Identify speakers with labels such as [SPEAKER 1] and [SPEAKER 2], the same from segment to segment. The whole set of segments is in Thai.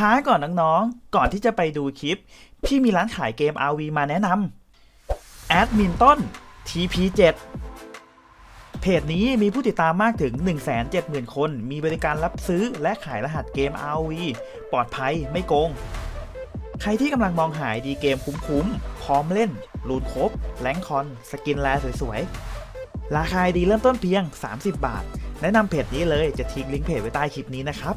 [SPEAKER 1] ช้าก่อนน้องๆ ก่อนที่จะไปดูคลิป พี่มีร้านขายเกม RV มาแนะนำแอดมินต้น TP7 เพจนี้มีผู้ติดตามมากถึง 170,000 คน มีบริการรับซื้อและขายรหัสเกม RV ปลอดภัยไม่โกง ใครที่กำลังมองหายดีเกมคุ้มๆ พร้อมเล่นรูนครบแรงคอน สกินแลสวยๆ ราคาดีเริ่มต้นเพียง 30 บาท แนะนำเพจนี้เลยจะทิ้งลิงก์เพจไว้ใต้คลิปนี้นะครับ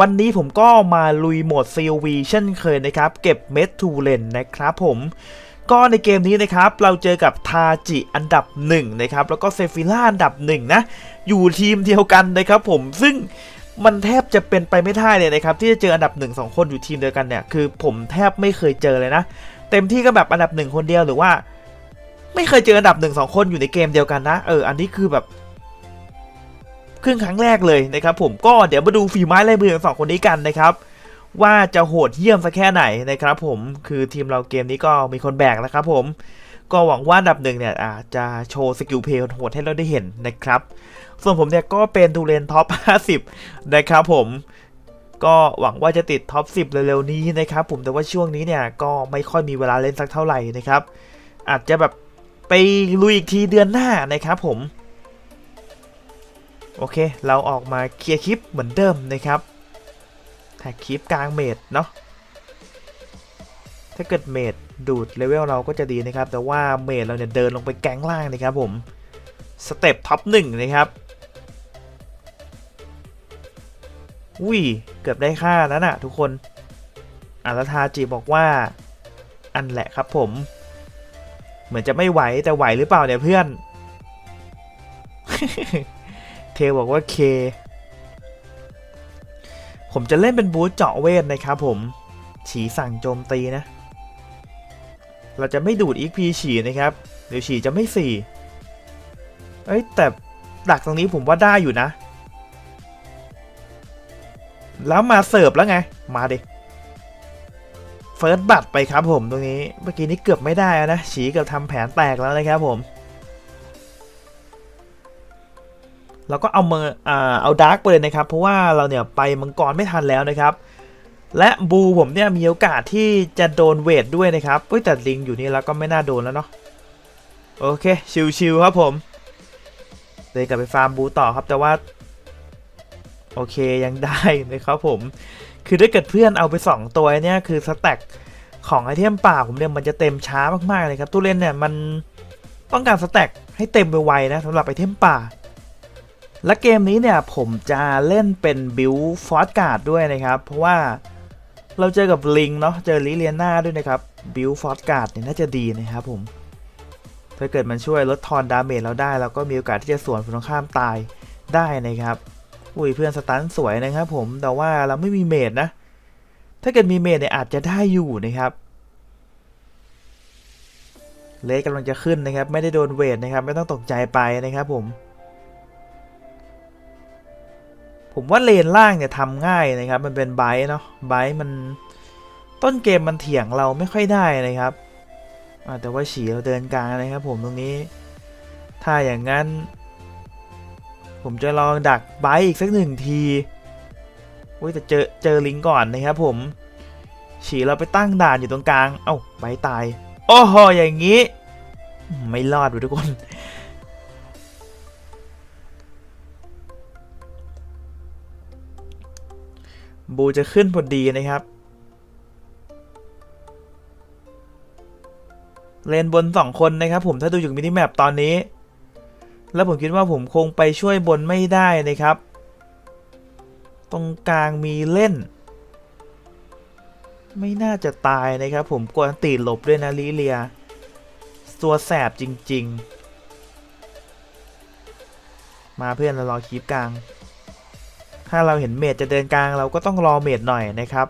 [SPEAKER 1] วันนี้ผมก็มาลุยโหมด COV เช่นเคยนะครับ เก็บเมทูเลนนะครับผมก็ในเกมนี้นะครับ เราเจอกับทาจิอันดับ1นะครับแล้วก็เซฟิล่าอันดับ1นะอยู่ทีมเดียวกันนะครับผมซึ่งมันแทบจะเป็นไปไม่ได้เลยนะครับ ที่จะเจออันดับ 1 2 คนอยู่ทีมเดียวกันเนี่ยคือผมแทบไม่เคยเจอเลยนะ เต็มที่ก็แบบอันดับ 1 คนเดียวหรือว่า ไม่เคยเจออันดับ 1 2 คนอยู่ในเกมเดียวกันนะเอออันนี้คือแบบ ครึ่งครั้งแรกเลยนะครับผมก็เดี๋ยวมาดูฝีไม้ลายมือของสองคนนี้กันนะครับว่าจะโหดเยี่ยมสักแค่ไหนนะครับผมคือทีมเราเกมนี้ก็มีคนแบกแล้วครับผมก็หวังว่าดับหนึ่งเนี่ยอาจจะโชว์สกิลเพลย์โหดให้เราได้เห็นนะครับ ส่วนผมเนี่ยก็เป็นดูเลนท็อป 50 นะครับผมก็หวังว่าจะติดท็อป 10 เร็วๆนี้นะครับผมแต่ว่าช่วงนี้เนี่ยก็ไม่ค่อยมีเวลาเล่นสักเท่าไหร่นะครับ อาจจะแบบไปลุยอีกทีเดือนหน้านะครับผม โอเค เราออกมาเคลียร์คลิปเหมือนเดิมนะครับแท็กคลิปกลางเมดเนาะถ้าเกิดเมดดูดเลเวลเราก็จะดีนะครับ แต่ว่าเมดเราเนี่ยเดินลงไปแก๊งล่างนะครับผมสเต็ปท็อปหนึ่งนะครับอุ้ยเกือบได้ค่านั้วนะทุกคนอาราทาจีบอกว่า อันแหละครับผม เหมือนจะไม่ไหวแต่ไหวหรือเปล่าเนี่ยเพื่อน เทบอกว่าเคผมจะเล่นเป็นบูธเจาะเวทนะครับผม ฉีสั่งโจมตีนะ เราจะไม่ดูดอีกพีฉีนะครับ เดี๋ยวฉีจะไม่สี่เอ้ยแต่ดักตรงนี้ผมว่าได้อยู่นะ แล้วมาเสิร์ฟแล้วไง มาดิเฟิร์สบัตไปครับผมตรงนี้ เมื่อกี้นี้เกือบไม่ได้แล้วนะ ฉีเกือบทำแผนแตกแล้วนะครับผม เราก็เอามืออ่าเอาดาร์กไปเลยนะครับ เพราะว่าเราเนี่ยไปมังกรไม่ทันแล้วนะครับ และบูผมเนี่ยมีโอกาสที่จะโดนเวทด้วยนะครับเฮ้ยแต่ลิงอยู่นี่แล้วก็ไม่น่าโดนแล้วเนาะโอเคชิวๆครับผมเลยกลับไปฟาร์มบูต่อครับแต่ว่า โอเคยังได้นะครับผม คือถ้าเกิดเพื่อนเอาไป 2 ตัวเนี่ยคือสแต็กของไอเทมป่าผมเนี่ยมันจะเต็มช้ามากๆเลยครับตู้เล่นเนี่ยมันต้องการสแต็กให้เต็มไวๆนะสำหรับไอเทมป่า และเกมนี้เนี่ยผมจะเล่นเป็นบิลฟอร์สการ์ดด้วยนะครับ เพราะว่าเราเจอกับลิงเนาะเจอลิเลียนาด้วยนะครับบิลฟอร์สการ์ดเนี่ยน่าจะดีนะครับผมถ้าเกิดมันช่วยลดทอนดาเมจเราได้เราก็มีโอกาสที่จะสวนฝั่งข้ามตายได้นะครับอุ้ยเพื่อนสตันสวยนะครับผมแต่ว่าเราไม่มีเมจนะ ถ้าเกิดมีเมจเนี่ยอาจจะได้อยู่นะครับเลสกำลังจะขึ้นนะครับ ไม่ได้โดนเวทนะครับ ไม่ต้องตกใจไปนะครับผม ผมว่าเลนล่างเนี่ยทำง่ายนะครับ มันเป็นไบต์เนาะไบต์มันต้นเกมมันเถียงเราไม่ค่อยได้นะครับแต่ว่าฉีเราเดินกลางนะครับ ผมตรงนี้ ถ้าอย่างนั้น ผมจะลองดักไบต์อีกสักหนึ่งทีอุ้ยแต่เจอเจอลิงก่อนนะครับ ผม ฉีเราไปตั้งด่านอยู่ตรงกลาง เอ้าไบต์ตาย โอ้โหอย่างนี้ ไม่รอดดูทุกคน บูจะขึ้นพอดีนะครับ เลนบนสองคนนะครับ ผมถ้าดูจากมินิแมปตอนนี้ แล้วผมคิดว่าผมคงไปช่วยบนไม่ได้นะครับ ตรงกลางมีเล่น ไม่น่าจะตายนะครับ ผมกวนตีหลบด้วยนะลิเลีย ตัวแสบจริง ๆ มาเพื่อนเรารอคีบกลาง ถ้าเราเห็นเมดจะเดินกลางเราก็ต้องรอเมดหน่อยนะครับ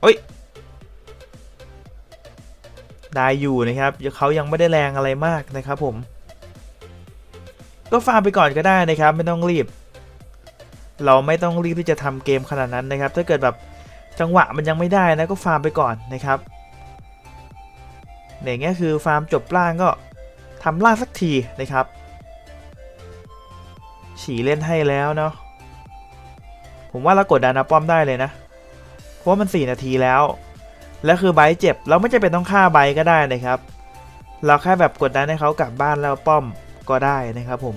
[SPEAKER 1] โอ้ยได้อยู่นะครับเขายังไม่ได้แรงอะไรมากนะครับผม ก็ฟาร์มไปก่อนก็ได้นะครับไม่ต้องรีบ เราไม่ต้องรีบที่จะทำเกมขนาดนั้นนะครับ ถ้าเกิดแบบจังหวะมันยังไม่ได้นะก็ฟาร์มไปก่อนนะครับอย่างเงี้ยคือฟาร์มจบล่างก็ทำล่างสักทีนะครับฉีเล่นให้แล้วเนาะ ผมว่าเรากดดานาป้อมได้เลยนะ เพราะว่ามัน 4 นาทีแล้ว แล้วคือไบร์เจ็บ เราไม่จำเป็นต้องฆ่าไบร์ก็ได้นะครับ เราแค่แบบกดดันให้เขากลับบ้านแล้วป้อมก็ได้นะครับผม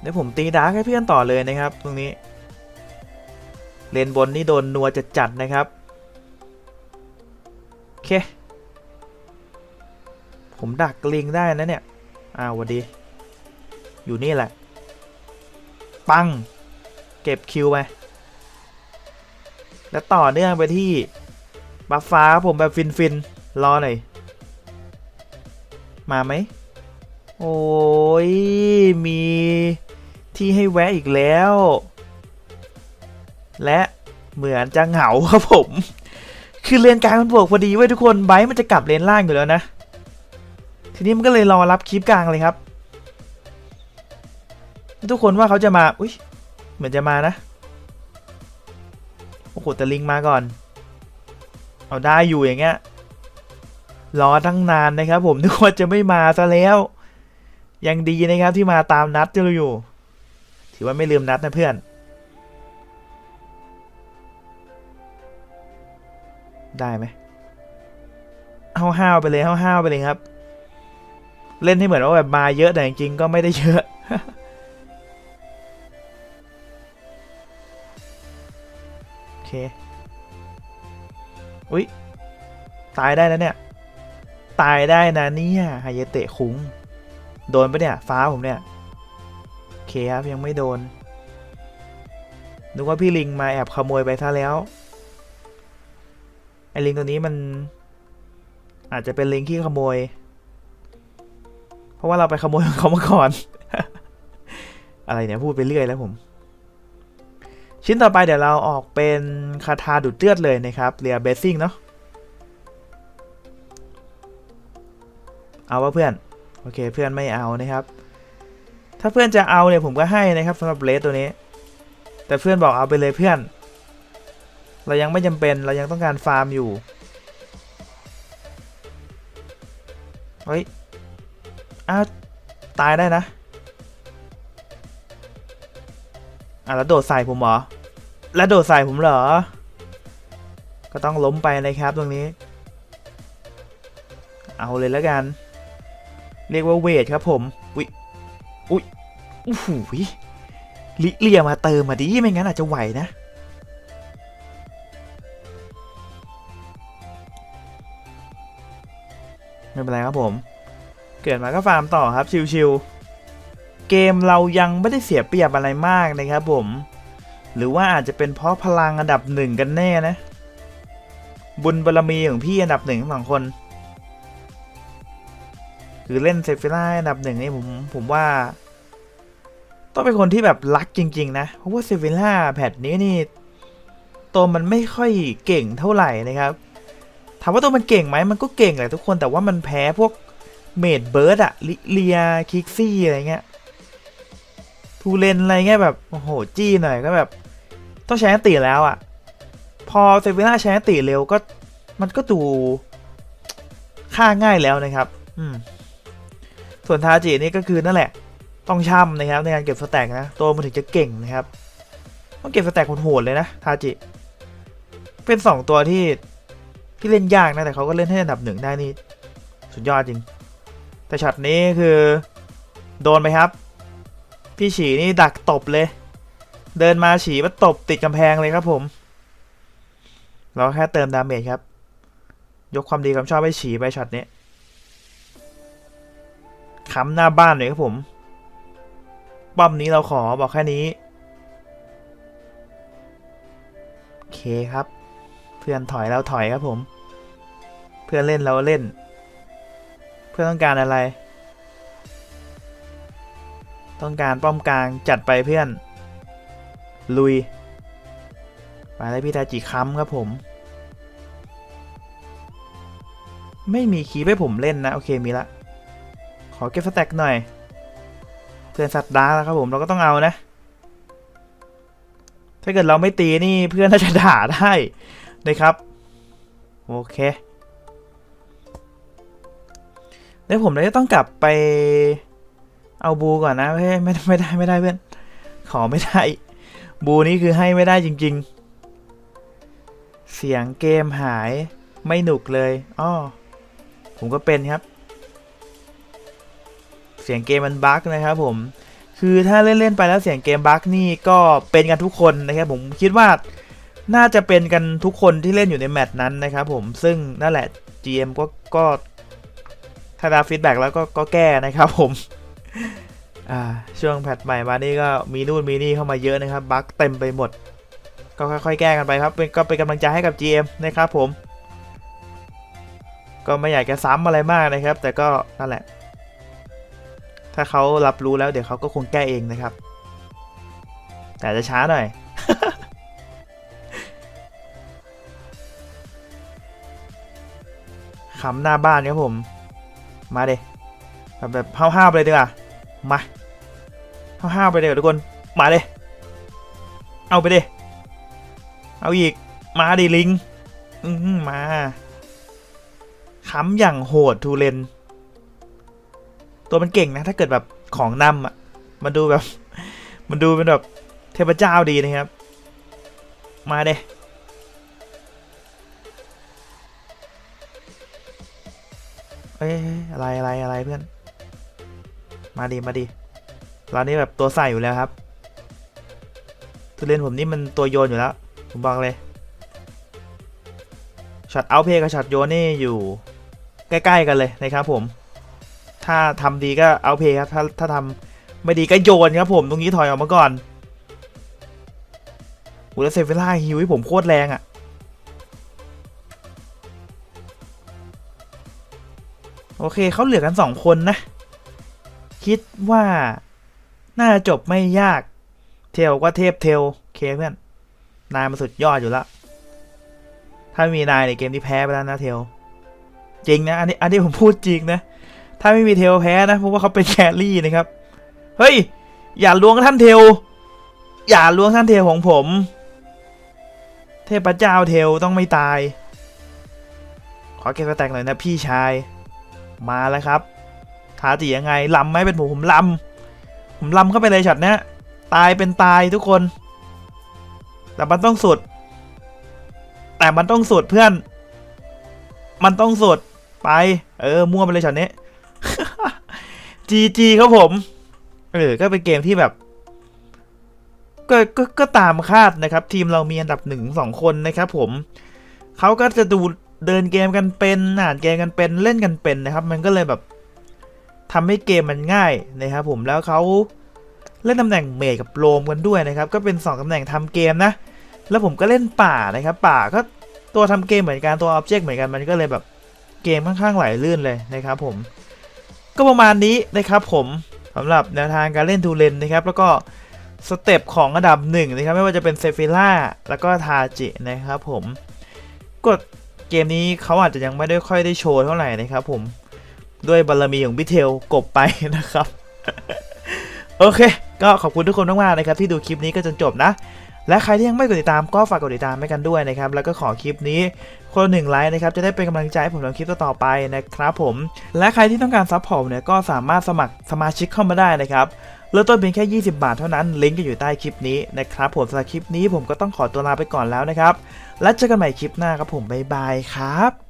[SPEAKER 1] เดี๋ยวผมตีดาร์กให้เพื่อนต่อเลยนะครับ ตรงนี้ เลนบนนี่โดนนัวจะจัดนะครับโอเค ผมดักลิงได้นะเนี่ยอ้าววัดดีอยู่นี่แหละ ปัง เก็บคิวไป แล้วต่อเนื่องไปที่บัฟฟ้าผมแบบฟินฟินๆรอหน่อย มาไหม โอ้ย มีที่ให้แวะอีกแล้ว และเหมือนจะเหงาครับผม คือเลนกลางมันบวกพอดีไว้ทุกคนไบร์มันจะกลับเลนล่างอยู่แล้วนะ ทีนี้มันก็เลยรอรับคลิปกลางเลยครับ ทุกคนว่าเขาจะมา อุ้ยเหมือนจะมานะ โอ้โหแต่ลิงมาก่อน เอาได้อยู่อย่างเงี้ย รอตั้งนานนะครับ ผมนึกว่าจะไม่มาซะแล้ว ยังดีนะครับที่มาตามนัดจะอยู่ ถือว่าไม่ลืมนัดนะเพื่อน ได้ไหมห้าวๆไปเลยห้าวๆไปเลยครับ เล่นให้เหมือนว่าแบบมาเยอะแต่จริงๆก็ไม่ได้เยอะ เค อุ๊ย ตายได้นะเนี่ย ตายได้นะเนี่ยฮายเตะคุ้ง โดนปะเนี่ย ฟ้าผมเนี่ย โอเคครับยังไม่โดน นึกว่าพี่ลิงมาแอบขโมยไปซะแล้ว ไอลิงตัวนี้มัน อาจจะเป็นลิงที่ขโมย เพราะว่าเราไปขโมยของเขามาก่อน อะไรเนี่ยพูดไปเรื่อยแล้วผม ชิ้นต่อไปเดี๋ยวเราออกเป็นคาถาดูดเลือดเลยนะครับเรียเบสซิ่งเนาะเอาว่าเพื่อน โอเคเพื่อนไม่เอานะครับ ถ้าเพื่อนจะเอาเนี่ยผมก็ให้นะครับสำหรับเลสตัวนี้ แต่เพื่อนบอกเอาไปเลยเพื่อน เรายังไม่จำเป็นเรายังต้องการฟาร์มอยู่เฮ้ยอ้าวตายได้นะอะแล้วโดดใส่ผมเหรอ แล้วโดดใส่ผมเหรอ ก็ต้องล้มไปนะครับตรงนี้ เอาเลยแล้วกัน เรียกว่าเวทครับผม อุ้ยอุ้ยอู้หูยลิเลียมาเติมมาดิไม่งั้นอาจจะไหวนะไม่เป็นไรครับผม เกิดมาก็ฟาร์มต่อครับชิวๆเกมเรายังไม่ได้เสียเปรียบอะไรมากนะครับผม หรือว่าอาจจะเป็นเพราะพลังอันดับหนึ่งกันแน่นะ บุญบารรมีของพี่อันดับหนึ่งทั้งสองคน คือเล่นเซฟิล่าอันดับหนึ่งนี่ผมผมว่า ต้องเป็นคนที่แบบรักจริง ๆ นะ เพราะว่าเซฟิล่าแพทนี้นี่ ตัวมันไม่ค่อยเก่งเท่าไหร่นะครับถามว่าตัวมันเก่งไหมมันก็เก่งแหละทุกคนแต่ว่ามันแพ้พวกเมดเบิร์ดอะลิเลียคิกซี่อะไรเงี้ย ทูเลนอะไรเงี้ยแบบโอ้โหจี้หน่อยก็แบบ ต้องใช้นติแล้วอะพอเซฟิล่าใช้นติเร็วก็มันก็ดูฆ่าง่ายแล้วนะครับ อืม ส่วนทาจินี่ก็คือนั่นแหละ ต้องช่ำนะครับ ในการเก็บสแต็กนะ ตัวมันถึงจะเก่งนะครับ ต้องเก็บสแต็กโหดเลยนะทาจิ เป็นสองตัวที่ที่เล่นยากนะ แต่เขาก็เล่นให้อันดับหนึ่งได้นี่ สุดยอดจริง แต่ช็อตนี้คือ โดนไปครับ พี่ฉีนี่ดักตบเลย เดินมาฉีมาตบติดกำแพงเลยครับผม เราแค่เติมดาเมจครับ ยกความดีความชอบให้ฉีไปช็อตนี้ค้ำหน้าบ้านเลยครับผมป้อมนี้เราขอบอกแค่นี้โอเคครับ เพื่อนถอยเราถอยครับผม เพื่อนเล่นเราเล่น เพื่อนต้องการอะไร ต้องการป้อมกลางจัดไปเพื่อน ลุย มาเลยพี่ทาจิค้ำครับผม ไม่มีคีย์ให้ผมเล่นนะ โอเคมีละ ขอเก็บสแต็กหน่อยเพื่อนสัตว์ดาแล้วครับผมเราก็ต้องเอานะ ถ้าเกิดเราไม่ตีนี่เพื่อนน่าจะด่าได้นะครับ โอเคเดี๋ยวผมเลยต้องกลับไป เอาบูก่อนนะไม่ไม่ไม่ได้ไม่ได้เพื่อนขอไม่ได้ บูนี่คือให้ไม่ได้จริง ๆ เสียงเกมหายไม่หนุกเลยอ้อผมก็เป็นครับ เสียงเกมมันบั๊กนะครับผมคือถ้าเล่น ๆ ไปแล้วเสียงเกมบั๊กนี่ก็เป็นกันทุกคนนะครับผมคิดว่าน่าจะเป็นกันทุกคนที่เล่นอยู่ในแมตช์นั้นนะครับผมซึ่งนั่นแหละ GM ก็ก็ถ้าได้ฟีดแบ็กแล้วก็ก็แก้นะครับผม ช่วงแพทใหม่มานี่ก็มีนู่นมีนี่เข้ามาเยอะนะครับ บั๊กเต็มไปหมด ก็ค่อยๆ แก้กันไปครับเป็นก็เป็นกำลังใจให้กับ GM นะครับผม ก็ไม่อยากจะซ้ำอะไรมากนะครับ แต่ก็นั่นแหละ ถ้าเขารับรู้แล้วเดี๋ยวเขาก็คงแก้เองนะครับ แต่จะช้าหน่อยขำหน้าบ้านครับผม มาเดแบบแบบห้าวๆไปเลยดีกว่า มาห้าวๆไปเลยทุกคน มาเลย เอาไปดิเอาอีก มาดิลิง อืมมาขำอย่างโหดทูเลน ตัวมันเก่งนะ ถ้าเกิดแบบของนำอะ มันดูแบบ มันดูเป็นแบบเทพเจ้าดีนะครับ มาเด้เอ้ยอะไรอะไรอะไรเพื่อน มาดีมาดีเรานี่แบบตัวใส่อยู่แล้วครับทุเรียนผมนี่มันตัวโยนอยู่แล้ว ผมบอกเลยช็อตเอาเพกับช็อตโยนนี่อยู่ ใกล้ๆกันเลยนะครับผม ถ้าทำดีก็เอาเพครับ ถ้าถ้าทำไม่ดีก็โยนครับผม ตรงนี้ถอยออกมาก่อนโหแล้วเซฟิล่าฮิวให้ผมโคตรแรงอะ่ะ โอเคเขาเหลือกันสองคนนะ คิดว่า น่าจะจบไม่ยาก เทลก็เทพเทลเคเพื่อน นายมันสุดยอดอยู่แล้วถ้าไม่มีนายในเกมที่แพ้ไปแล้วนะเทลจริงนะอันนี้อันนี้ผมพูดจริงนะ ถ้าไม่มีเทลแพ้นะเพราะว่าเขาเป็นแครี่นะครับ เฮ้ย อย่าลวงท่านเทล อย่าลวงท่านเทลของผม เทพเจ้าเทลต้องไม่ตาย ขอเก็บสแต็กหน่อยนะพี่ชาย มาแล้วครับ ทาจิยังไงลำไหมเป็นผมผมลำผมลำเข้าไปเลยช็อตเนี้ยตายเป็นตายทุกคน แต่มันต้องสุด แต่มันต้องสุดเพื่อน มันต้องสุดไป เออมั่วไปเลยช็อตนี้จีจีครับผมเออก็เป็นเกมที่แบบก็ก็ก็ตามคาดนะครับ ทีมเรามีอันดับหนึ่งสองคนนะครับผมเขาก็จะดูเดินเกมกันเป็นอ่านเกมกันเป็นเล่นกันเป็นนะครับ มันก็เลยแบบ ทำให้เกมมันง่ายนะครับผมแล้วเขาเล่นตำแหน่งเมจกับโลมกันด้วยนะครับ ก็เป็น 2ตำแหน่งทำเกมนะ แล้วผมก็เล่นป่านะครับ ป่าก็ตัวทำเกมเหมือนกันตัวออบเจกต์เหมือนกันมันก็เลยแบบเกมค่อนข้างไหลลื่นเลยนะครับ ผม ก็ประมาณนี้นะครับ ผมสำหรับแนวทางการเล่นทูเลนนะครับ แล้วก็สเต็ปของอันดับหนึ่งนะครับไม่ว่าจะเป็นเซฟิล่าแล้วก็ทาจินะครับ ผมกดเกมนี้เขาอาจจะยังไม่ได้ค่อยได้โชว์เท่าไหร่นะครับ ผม ด้วยบารมีของพี่เทลกบไปนะครับ โอเค ก็ขอบคุณทุกคนมากๆนะครับ ที่ดูคลิปนี้ก็จนจบนะ และใครที่ยังไม่กดติดตามก็ฝากกดติดตามให้กันด้วยนะครับ แล้วก็ขอคลิปนี้คนหนึ่งไลค์นะครับ จะได้เป็นกำลังใจให้ผมทำคลิปต่อไปนะครับผม และใครที่ต้องการซัพพอร์ตเนี่ยก็สามารถสมัครสมาชิกเข้ามาได้นะครับเริ่มต้นเพียงแค่ 20 บาทเท่านั้น ลิงก์ก็อยู่ใต้คลิปนี้นะครับผมสำหรับคลิปนี้ผมก็ต้องขอตัวลาไปก่อนแล้วนะครับ แล้วเจอกันใหม่คลิปหน้าครับผม บ๊ายบายครับ